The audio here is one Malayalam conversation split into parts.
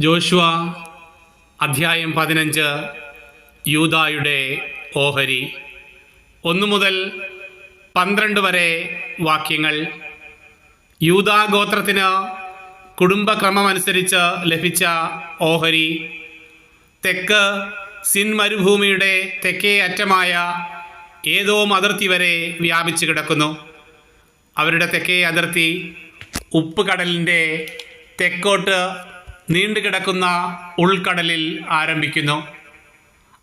ജോഷുവ അധ്യായം പതിനഞ്ച് യൂതായുടെ ഓഹരി. ഒന്നു മുതൽ പന്ത്രണ്ട് വരെ വാക്യങ്ങൾ. യൂദാ ഗോത്രത്തിന് കുടുംബക്രമമനുസരിച്ച് ലഭിച്ച ഓഹരി. തെക്ക് സിൻ മരുഭൂമിയുടെ തെക്കേ അറ്റമായ ഏതോ അതിർത്തി വരെ വ്യാപിച്ചു കിടക്കുന്നു. അവരുടെ തെക്കേ അതിർത്തി ഉപ്പുകടലിന്റെ തെക്കോട്ട് നീണ്ടുകിടക്കുന്ന ഉൾക്കടലിൽ ആരംഭിക്കുന്നു.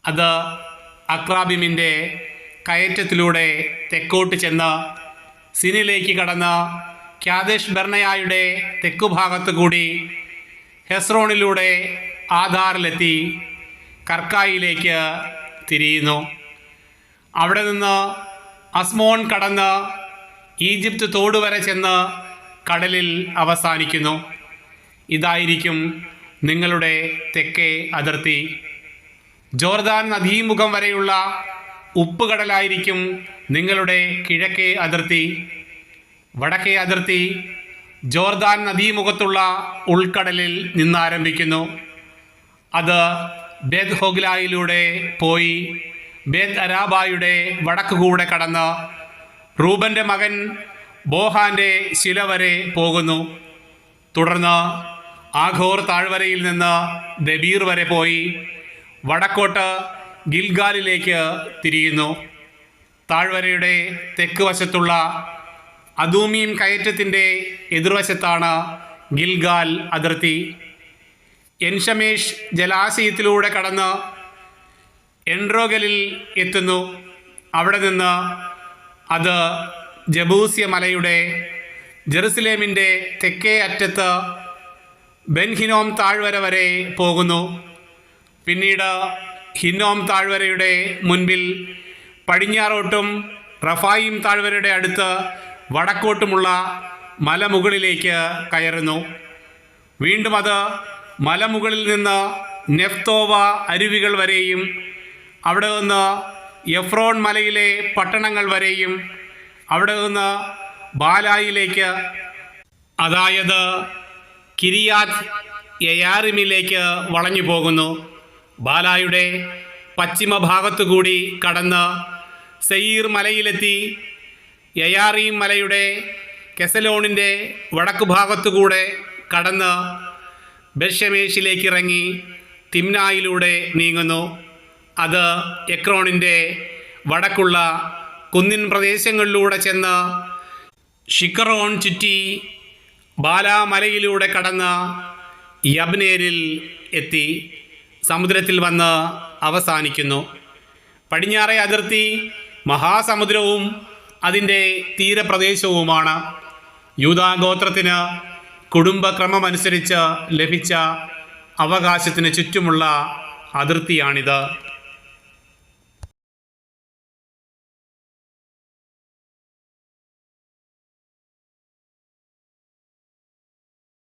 അത് അക്രാബിമിന്റെ കയറ്റത്തിലൂടെ തെക്കോട്ട് ചെന്ന് സിനിലേക്ക് കടന്ന് ക്യാദേശ് ബർണയായുടെ തെക്കുഭാഗത്ത് കൂടി ഹെസ്രോണിലൂടെ ആധാറിലെത്തി കർക്കായിലേക്ക് തിരിയുന്നു. അവിടെ നിന്ന് അസ്മോൺ കടന്ന് ഈജിപ്ത് തോടുവരെ ചെന്ന് കടലിൽ അവസാനിക്കുന്നു. ഇതായിരിക്കും നിങ്ങളുടെ തെക്കേ അതിർത്തി. ജോർദാൻ നദീമുഖം വരെയുള്ള ഉപ്പുകടലായിരിക്കും നിങ്ങളുടെ കിഴക്കേ അതിർത്തി. വടക്കേ അതിർത്തി ജോർദാൻ നദീമുഖത്തുള്ള ഉൾക്കടലിൽ നിന്നാരംഭിക്കുന്നു. അത് ബേദ് ഹോഗ്ലായിലൂടെ പോയി ബേദ് അരാബായുടെ വടക്ക് കൂടെ കടന്ന് റൂബന്റെ മകൻ ബോഹാന്റെ ശില വരെ പോകുന്നു. തുടർന്ന് ആഘോർ താഴ്വരയിൽ നിന്ന് ദബീർ വരെ പോയി വടക്കോട്ട് ഗിൽഗാലിലേക്ക് തിരിയുന്നു. താഴ്വരയുടെ തെക്ക് വശത്തുള്ള അദൂമിയും കയറ്റത്തിന്റെ എതിർവശത്താണ് ഗിൽഗാൽ അതിർത്തി. എൻഷമേഷ് ജലാശയത്തിലൂടെ കടന്ന് എൻഡ്രോഗലിൽ എത്തുന്നു. അവിടെ നിന്ന് അത് ജബൂസ്യ മലയുടെ ജെറുസലേമിന്റെ തെക്കേ അറ്റത്ത് ബെൻഹിനോം താഴ്വര വരെ പോകുന്നു. പിന്നീട് ഹിന്നോം താഴ്വരയുടെ മുൻപിൽ പടിഞ്ഞാറോട്ടും റഫായിം താഴ്വരയുടെ അടുത്ത് വടക്കോട്ടുമുള്ള മലമുകളിലേക്ക് കയറുന്നു. വീണ്ടും അത് മലമുകളിൽ നിന്ന് നെഫ്തോവ അരുവികൾ വരെയും അവിടെ നിന്ന് എഫ്രോൺ മലയിലെ പട്ടണങ്ങൾ വരെയും അവിടെ നിന്ന് ബാലായിലേക്ക് അതായത് കിരിയാത് യയാറിമിലേക്ക് വളഞ്ഞു പോകുന്നു. ബാലായുടെ പശ്ചിമ ഭാഗത്തുകൂടി കടന്ന് സെയ്യീർ മലയിലെത്തി. യയാറീം മലയുടെ കെസലോണിന്റെ വടക്കു ഭാഗത്തുകൂടെ കടന്ന് ബഷമേഷിലേക്കിറങ്ങി തിമ്നായിലൂടെ നീങ്ങുന്നു. അത് എക്രോണിന്റെ വടക്കുള്ള കുന്നിൻ പ്രദേശങ്ങളിലൂടെ ചെന്ന് ഷിക്കറോൺ ചുറ്റി ബാലാമലയിലൂടെ കടന്ന് യബ്നേരിൽ എത്തി സമുദ്രത്തിൽ വന്ന് അവസാനിക്കുന്നു. പടിഞ്ഞാറേ അതിർത്തി മഹാസമുദ്രവും അതിന്റെ തീരപ്രദേശവുമാണ്. യൂതാഗോത്രത്തിന് കുടുംബക്രമമനുസരിച്ച് ലഭിച്ച അവകാശത്തിന് ചുറ്റുമുള്ള അതിർത്തിയാണിത്.